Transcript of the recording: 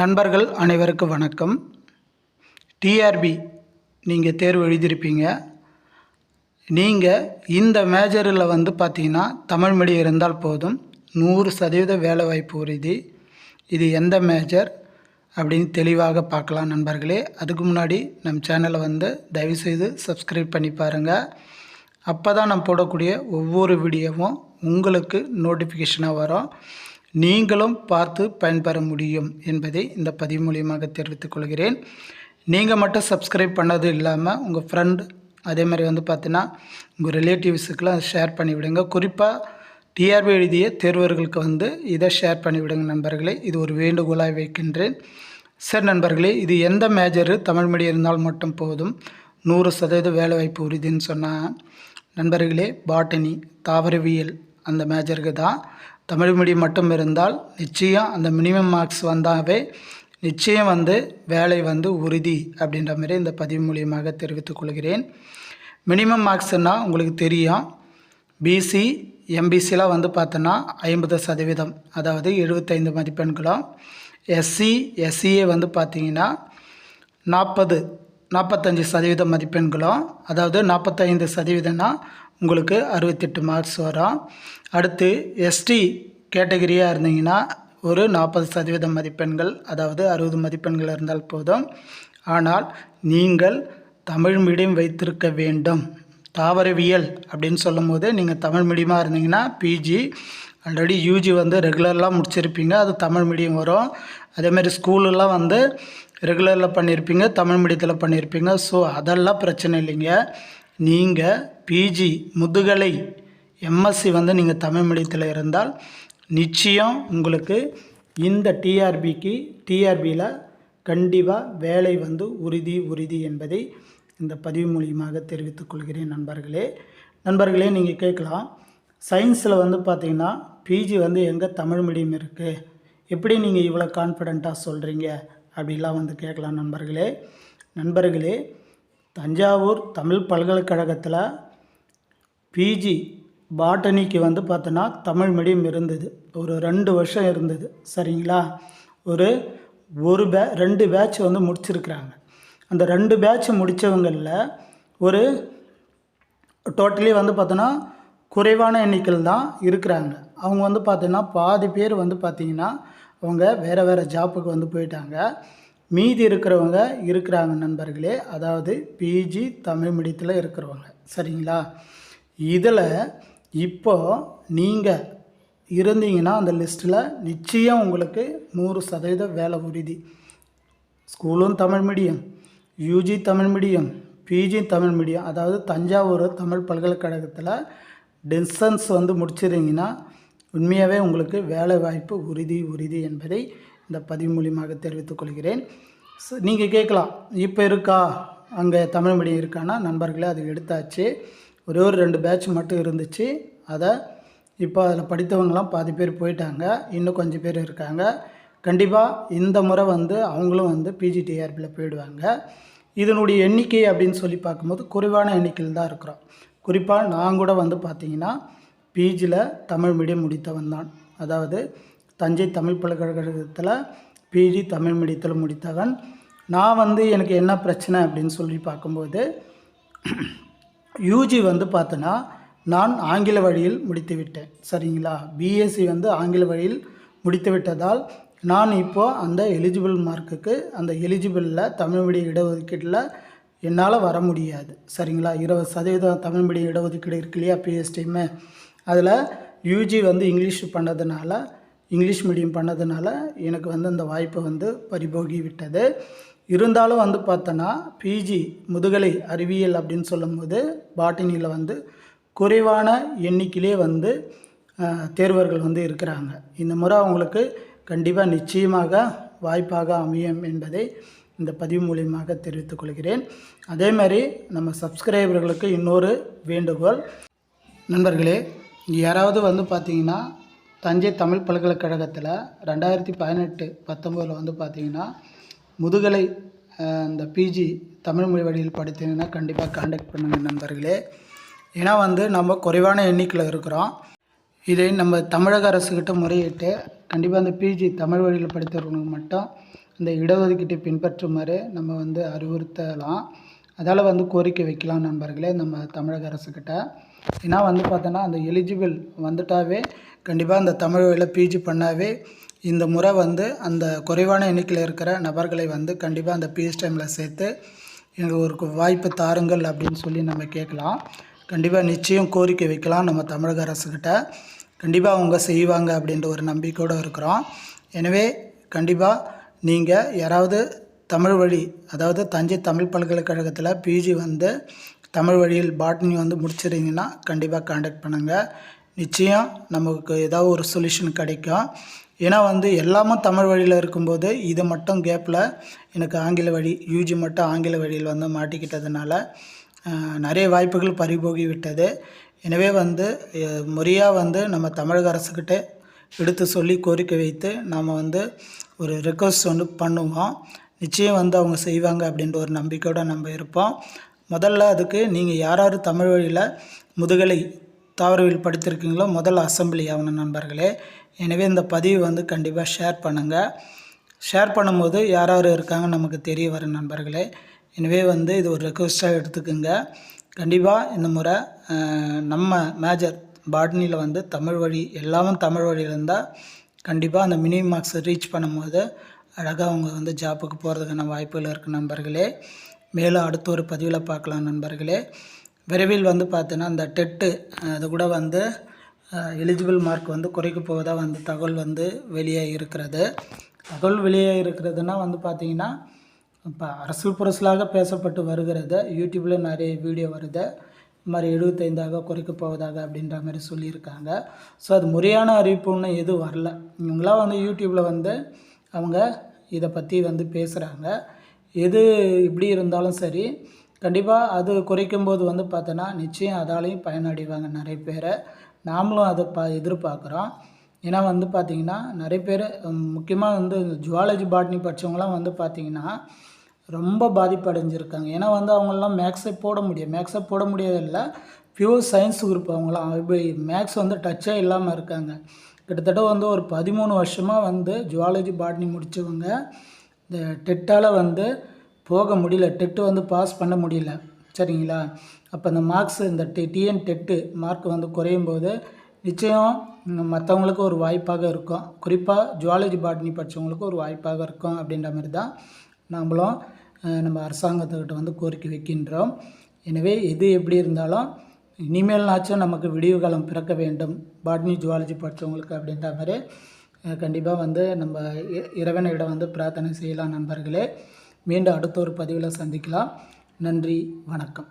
நண்பர்கள் அனைவருக்கும் வணக்கம். டிஆர்பி நீங்கள் தேர்வு எழுதியிருப்பீங்க. நீங்கள் இந்த மேஜரில் வந்து பார்த்தீங்கன்னா தமிழ் மீடியம் இருந்தால் போதும். நூறு சதவீத வேலைவாய்ப்பு உறுதி. இது எந்த மேஜர் அப்படின்னு தெளிவாக பார்க்கலாம் நண்பர்களே. அதுக்கு முன்னாடி நம் சேனலை வந்து தயவுசெய்து சப்ஸ்கிரைப் பண்ணி பாருங்கள் அப்போ தான் நம்ம போடக்கூடிய ஒவ்வொரு வீடியோவும் உங்களுக்கு நோட்டிஃபிகேஷனாக வரும். நீங்களும் பார்த்து பயன்பெற முடியும் என்பதை இந்த பதிவு மூலியமாக தெரிவித்துக் கொள்கிறேன். நீங்கள் மட்டும் சப்ஸ்கிரைப் பண்ணது இல்லாமல் உங்கள் ஃப்ரெண்டு அதே மாதிரி வந்து பார்த்தீங்கன்னா உங்கள் ரிலேட்டிவ்ஸுக்கெலாம் ஷேர் பண்ணிவிடுங்க குறிப்பாக டிஆர்பி எழுதிய தேர்வர்களுக்கு வந்து இதை ஷேர் பண்ணிவிடுங்க நண்பர்களே. இது ஒரு வேண்டுகோளாக வைக்கின்றேன். சரி நண்பர்களே இது எந்த மேஜரு தமிழ் மீடியம் இருந்தால் மட்டும் போதும். நூறு சதவீத வேலைவாய்ப்பு உறுதின்னு சொன்னால் நண்பர்களே பாட்டனி தாவரவியல் அந்த மேஜருக்கு தான். தமிழ் மீடியம் மட்டும் இருந்தால் நிச்சயம் அந்த மினிமம் மார்க்ஸ் வந்தாவே நிச்சயம் வந்து வேலை வந்து உறுதி அப்படின்ற மாதிரி இந்த பதிவு மூலியமாக தெரிவித்துக் கொள்கிறேன். மினிமம் மார்க்ஸ்னால் உங்களுக்கு தெரியும். பிசி எம்பிசிலாம் வந்து பார்த்தோன்னா ஐம்பது சதவீதம் அதாவது எழுபத்தைந்து மதிப்பெண்களும். எஸ்சி எஸ்சிஏ வந்து பார்த்தீங்கன்னா நாற்பது நாற்பத்தஞ்சு சதவீத மதிப்பெண்களும் அதாவது நாற்பத்தைந்து சதவீதம்னா உங்களுக்கு அறுபத்தெட்டு மார்க்ஸ் வரும். அடுத்து எஸ்டி கேட்டகரியாக இருந்தீங்கன்னா ஒரு நாற்பது சதவீத மதிப்பெண்கள் அதாவது அறுபது மதிப்பெண்கள் இருந்தால் போதும். ஆனால் நீங்கள் தமிழ் மீடியம் வைத்திருக்க வேண்டும். தாவரவியல் அப்படின்னு சொல்லும் போது நீங்கள் தமிழ் மீடியமாக இருந்தீங்கன்னா பிஜி ஆல்ரெடி யூஜி வந்து ரெகுலர்லாம் முடிச்சிருப்பீங்க அது தமிழ் மீடியம் வரும். அதேமாதிரி ஸ்கூலெல்லாம் வந்து ரெகுலரில் பண்ணியிருப்பீங்க தமிழ் மீடியத்தில் பண்ணியிருப்பீங்க ஸோ அதெல்லாம் பிரச்சனை இல்லைங்க. நீங்கள் பிஜி முதுகலை எம்எஸ்சி வந்து நீங்கள் தமிழ் மீடியத்தில் இருந்தால் நிச்சயம் உங்களுக்கு இந்த டிஆர்பிக்கு டிஆர்பியில் கண்டிப்பாக வேலை வந்து உறுதி உறுதி என்பதை இந்த பதிவு மூலியமாக தெரிவித்துக் கொள்கிறேன் நண்பர்களே. நண்பர்களே நீங்கள் கேட்கலாம். சயின்ஸில் வந்து பார்த்தீங்கன்னா பிஜி வந்து எங்கே தமிழ் மீடியம் இருக்குது எப்படி நீங்கள் இவ்வளோ கான்ஃபிடெண்ட்டாக சொல்கிறீங்க அப்படிலாம் வந்து கேட்கலாம் நண்பர்களே. நண்பர்களே தஞ்சாவூர் தமிழ் பல்கலைக்கழகத்தில் பிஜி பாட்டனிக்கு வந்து பார்த்தோன்னா தமிழ் மீடியம் இருந்தது. ஒரு ரெண்டு வருஷம் இருந்தது. சரிங்களா? ஒரு ஒரு பே ரெண்டு பேட்ச் வந்து முடிச்சிருக்கிறாங்க. அந்த ரெண்டு பேட்ச் முடித்தவங்களில் ஒரு டோட்டலி வந்து பார்த்தோன்னா குறைவான எண்ணிக்கையில் தான் இருக்கிறாங்க. அவங்க வந்து பார்த்தீங்கன்னா பாதி பேர் வந்து பார்த்திங்கன்னா அவங்க வேறு வேறு ஜாப்புக்கு வந்து போயிட்டாங்க. மீதி இருக்கிறவங்க இருக்கிறாங்க நண்பர்களே. அதாவது பிஜி தமிழ் மீடியத்தில் இருக்கிறவங்க. சரிங்களா? இதில் இப்போ நீங்கள் இருந்தீங்கன்னா அந்த லிஸ்ட்டில் நிச்சயம் உங்களுக்கு நூறு சதவீத வேலை உறுதி. ஸ்கூலும் Tamil medium UG Tamil medium PG Tamil medium அதாவது தஞ்சாவூர் தமிழ் பல்கலைக்கழகத்தில் டிஸ்டன்ஸ் வந்து முடிச்சிருந்தீங்கன்னா உண்மையாகவே உங்களுக்கு வேலை வாய்ப்பு உறுதி உறுதி என்பதை இந்த பதிவு மூலியமாக தெரிவித்துக்கொள்கிறேன் நீங்கள் கேட்கலாம் இப்போ இருக்கா? அங்கே தமிழ் மீடியம் இருக்கான்னா நண்பர்களே அது எடுத்தாச்சு. ஒரே ஒரு ரெண்டு பேட்ச் மட்டும் இருந்துச்சு. அதை இப்போ அதில் படித்தவங்களாம் பாதி பேர் போயிட்டாங்க. இன்னும் கொஞ்சம் பேர் இருக்காங்க. கண்டிப்பாக இந்த முறை வந்து அவங்களும் வந்து பிஜிடிஆர்பியில் போயிடுவாங்க. இதனுடைய எண்ணிக்கை அப்படின்னு சொல்லி பார்க்கும்போது குறைவான எண்ணிக்கையில் தான் இருக்கிறோம். குறிப்பாக நான் கூட வந்து பார்த்திங்கன்னா பிஜியில் தமிழ் மீடியம் முடித்தவன் தான். அதாவது தஞ்சை தமிழ் பல்கலைக்கழகத்தில் பிஜி தமிழ் மீடியத்தில் முடித்தவன். நான் வந்து எனக்கு என்ன பிரச்சனை அப்படின்னு சொல்லி பார்க்கும்போது யூஜி வந்து பார்த்தோன்னா நான் ஆங்கில வழியில் முடித்துவிட்டேன் சரிங்களா? பிஎஸ்சி வந்து ஆங்கில வழியில் முடித்து விட்டதால் நான் இப்போது அந்த எலிஜிபிள் மார்க்குக்கு அந்த எலிஜிபிளில் தமிழ் மீடியம் இடஒதுக்கீட்டில் என்னால் வர முடியாது. சரிங்களா? இருபது சதவீதம் தமிழ் மீடியம் இடஒதுக்கீடு இருக்கு இல்லையா? பிஎஸ்டியுமே அதில் யூஜி வந்து இங்கிலீஷ் பண்ணதுனால இங்கிலீஷ் மீடியம் பண்ணதுனால எனக்கு வந்து அந்த வாய்ப்பு வந்து பறிபோகி விட்டது. இருந்தாலும் வந்து பார்த்தோன்னா பிஜி முதுகலை அறிவியல் அப்படின்னு சொல்லும்போது பாட்டினியில் வந்து குறைவான எண்ணிக்கையிலே வந்து தேர்வர்கள் வந்து இருக்கிறாங்க. இந்த முறை அவங்களுக்கு கண்டிப்பாக நிச்சயமாக வாய்ப்பாக அமையும் என்பதை இந்த பதிவு மூலியமாக தெரிவித்துக் கொள்கிறேன். அதே மாதிரி நம்ம சப்ஸ்கிரைபர்களுக்கு இன்னொரு வேண்டுகோள். நண்பர்களே யாராவது வந்து பார்த்திங்கன்னா தஞ்சை தமிழ் பல்கலைக்கழகத்தில் ரெண்டாயிரத்தி பதினெட்டு பத்தொம்போதில் வந்து பார்த்திங்கன்னா முதுகலை இந்த பிஜி தமிழ் மொழி வழியில் படித்தீங்கன்னா கண்டிப்பாக காண்டாக்ட் பண்ணுங்கள் நண்பர்களே. ஏன்னா வந்து நம்ம குறைவான எண்ணிக்கையில் இருக்கிறோம். இதை நம்ம தமிழக அரசுக்கிட்ட முறையிட்டு கண்டிப்பாக அந்த பிஜி தமிழ் வழியில் படித்தவர்களுக்கு மட்டும் இந்த இடஒதுக்கீட்டை பின்பற்றுமாறு நம்ம வந்து அறிவுறுத்தலாம். அதால் வந்து கோரிக்கை வைக்கலாம் நண்பர்களே நம்ம தமிழக அரசுக்கிட்ட ஏன்னா வந்து பார்த்தோன்னா அந்த எலிஜிபிள் வந்துட்டாவே கண்டிப்பாக அந்த தமிழ் வழியில் பிஜி பண்ணாவே இந்த முறை வந்து அந்த குறைவான எண்ணிக்கையில் இருக்கிற நபர்களை வந்து கண்டிப்பாக அந்த பீஸ் டைமில் சேர்த்து எங்களுக்கு ஒரு வாய்ப்பு தாருங்கள் அப்படின்னு சொல்லி நம்ம கேட்கலாம். கண்டிப்பாக நிச்சயம் கோரிக்கை வைக்கலாம் நம்ம தமிழக அரசுக்கிட்ட கண்டிப்பாக அவங்க செய்வாங்க அப்படின்ற ஒரு நம்பிக்கையோடு இருக்கிறோம். எனவே கண்டிப்பாக நீங்கள் யாராவது தமிழ் வழி அதாவது தஞ்சை தமிழ் பல்கலைக்கழகத்தில் பிஜி வந்து தமிழ் வழியில் பாட்னி வந்து முடிச்சிருந்தீங்கன்னா கண்டிப்பாக காண்டாக்ட் பண்ணுங்கள் நிச்சயம் நமக்கு ஏதாவது ஒரு சொல்யூஷன் கிடைக்கும். ஏன்னா வந்து எல்லாமும் தமிழ் வழியில் இருக்கும்போது இது மட்டும் கேப்பில் எனக்கு ஆங்கில வழி யூஜி மட்டும் ஆங்கில வழியில் வந்து மாட்டிக்கிட்டதுனால நிறைய வாய்ப்புகள் பறிபோகி விட்டது எனவே வந்து முறையாக வந்து நம்ம தமிழக அரசுக்கிட்ட எடுத்து சொல்லி கோரிக்கை வைத்து நாம் வந்து ஒரு ரெக்வஸ்ட் வந்து பண்ணுவோம். நிச்சயம் வந்து அவங்க செய்வாங்க அப்படின்ற ஒரு நம்பிக்கையோடு நம்ம இருப்போம். முதல்ல அதுக்கு நீங்கள் யார் யார் தமிழ் வழியில் முதுகலை தாவரவியல் படித்திருக்கீங்களோ முதல் அசம்பிளி ஆகணும் நண்பர்களே. எனவே இந்த பதிவு வந்து கண்டிப்பாக ஷேர் பண்ணுங்கள் ஷேர் பண்ணும்போது யார் யார் இருக்காங்க நமக்கு தெரிய வரும் நண்பர்களே. எனவே வந்து இது ஒரு ரெக்வஸ்ட்டாக எடுத்துக்கோங்க. கண்டிப்பாக இந்த முறை நம்ம மேஜர் பாட்னியில் வந்து தமிழ் வழி எல்லாமும் தமிழ் வழியில் இருந்தால் கண்டிப்பாக அந்த மினிமம் மார்க்ஸ் ரீச் பண்ணும்போது அழகாக அவங்க வந்து ஜாப்புக்கு போகிறதுக்கான வாய்ப்புகள் இருக்குது நண்பர்களே. மேலும் அடுத்த ஒரு பதிவில் பார்க்கலாம் நண்பர்களே. விரைவில் வந்து பார்த்தீங்கன்னா அந்த டெட்டு அது கூட வந்து எலிஜிபிள் மார்க் வந்து குறைக்க போவதாக வந்து தகவல் வந்து வெளியே இருக்கிறது. தகவல் வெளியே இருக்கிறதுனா வந்து பார்த்திங்கன்னா இப்போ அரசியல் புரசலாக பேசப்பட்டு வருகிறது. யூடியூப்பில் நிறைய வீடியோ வருது. இந்த மாதிரி எழுபத்தைந்தாக குறைக்க போவதாக அப்படின்ற மாதிரி சொல்லியிருக்காங்க. ஸோ அது முறையான அறிவிப்புன்னு எதுவும் வரல. இவங்களாம் வந்து யூடியூப்பில் வந்து அவங்க இதை பற்றி வந்து பேசுகிறாங்க எது இப்படி இருந்தாலும் சரி கண்டிப்பாக அது குறைக்கும் போது வந்து பார்த்தோன்னா நிச்சயம் அதாலையும் பயனடைவாங்க நிறைய பேரை. நாமளும் அதை பா எதிர்பார்க்குறோம். ஏன்னா வந்து பார்த்திங்கன்னா நிறைய பேர் முக்கியமாக வந்து ஜுவாலஜி பாட்னி படித்தவங்களாம் வந்து பார்த்திங்கன்னா ரொம்ப பாதிப்படைஞ்சிருக்காங்க. ஏன்னா வந்து அவங்களாம் மேக்ஸே போட முடியும் மேக்ஸை போட முடியாதில்ல பியூர் சயின்ஸ் குரூப் அவங்களாம். இப்படி மேக்ஸ் வந்து டச்சே இல்லாமல் இருக்காங்க. கிட்டத்தட்ட வந்து ஒரு பதிமூணு வருஷமாக வந்து ஜுவாலஜி பாட்னி முடித்தவங்க இந்த டெட்டால் வந்து போக முடியல டெட்டு வந்து பாஸ் பண்ண முடியல. சரிங்களா? அப்போ இந்த மார்க்ஸ் இந்த டி டிஎன் டெட்டு மார்க் வந்து குறையும் போது நிச்சயம் மற்றவங்களுக்கு ஒரு வாய்ப்பாக இருக்கும். குறிப்பாக ஜுவாலஜி பாட்னி படித்தவங்களுக்கு ஒரு வாய்ப்பாக இருக்கும் அப்படின்ற மாதிரி தான் நாமளும் நம்ம அரசாங்கத்துக்கிட்ட வந்து கோரிக்கை வைக்கின்றோம். எனவே எது எப்படி இருந்தாலும் இனிமேல்னாச்சும் நமக்கு விடிவு காலம் பிறக்க வேண்டும். பாட்னி ஜுவாலஜி படித்தவங்களுக்கு அப்படின்ற மாதிரி கண்டிப்பாக வந்து நம்ம இ- இறைவனிடம் வந்து பிரார்த்தனை செய்யலாம் நண்பர்களே. மீண்டும் அடுத்த ஒரு பதிவில் சந்திக்கலாம். நன்றி வணக்கம்.